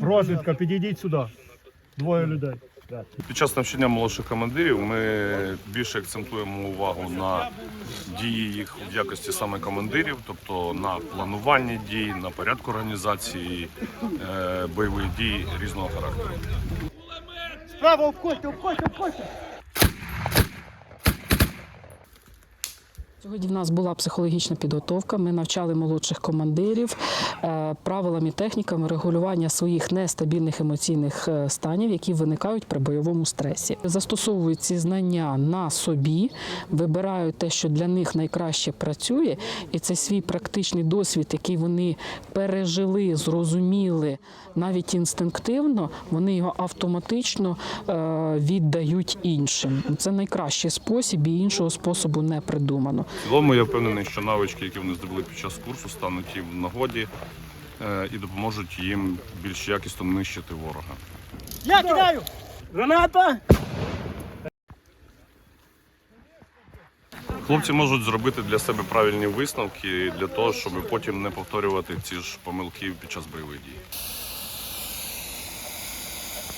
Розвідка, підійдіть сюди. Двоє людей. Під час навчання молодших командирів ми більше акцентуємо увагу на дії їх в якості саме командирів, тобто на плануванні дій, на порядку організації е, бойових дій різного характеру. Справа обходьте, обходьте, обходьте. Сьогодні в нас була психологічна підготовка. Ми навчали молодших командирів е, правилам і техніками регулювання своїх нестабільних емоційних е, станів, які виникають при бойовому стресі. Застосовують ці знання на собі, вибирають те, що для них найкраще працює, і це свій практичний досвід, який вони пережили, зрозуміли навіть інстинктивно, вони його автоматично е, віддають іншим. Це найкращий спосіб, і іншого способу не придумано. В цілому я впевнений, що навички, які вони здобули під час курсу, стануть їм в нагоді е, і допоможуть їм більш якісно нищити ворога. Я кидаю! Граната! Хлопці можуть зробити для себе правильні висновки для того, щоб потім не повторювати ці ж помилки під час бойових дій.